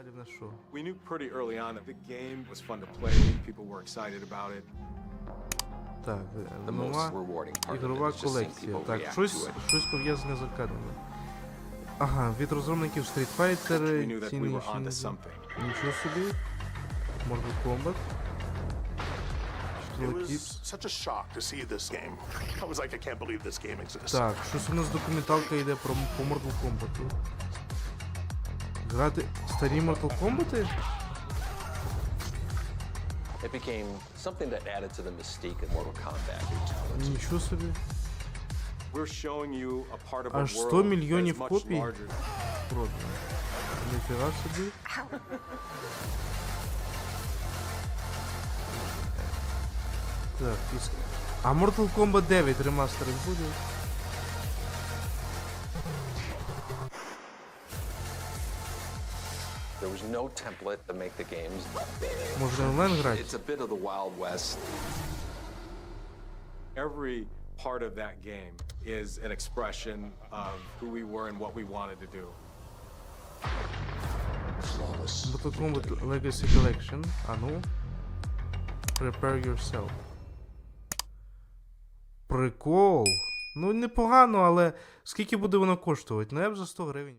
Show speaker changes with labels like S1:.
S1: Далі в нас що?
S2: We knew pretty early on that the game was fun to play. People were excited about it.
S1: Так, е, нова
S3: rewarding part of it
S1: ігрова колекція. Так, щось, щось пов'язане з аркадами. Ага, від розробників Street Fighter,
S2: something.
S1: Нічого собі. Mortal Kombat.
S4: It was such a shock to see this game. I was like, I can't believe this game exists.
S1: Так, щось у нас документалка йде про по Mortal Kombat. Грати старі Mortal Kombat?
S5: It became something that added to the mystique of Mortal Kombat.
S1: Нічого собі.
S2: We're showing you a part of a
S1: Аж 100
S2: world that
S1: мільйонів
S2: is much
S1: копій?
S2: larger.
S1: Продано. Ніфіга собі. Так, і ск- А Mortal Kombat 9 ремастеринг буде?
S5: There was no template to make the games.
S1: Можна онлайн грати?
S3: It's a bit of the Wild West.
S2: Every part of that game is an expression of who we were and what we wanted to do.
S1: Mortal Kombat Legacy Collection. А ну. Prepare yourself. Прикол. Ну, непогано, але скільки буде воно коштувати? Ну я б за 100 гривень.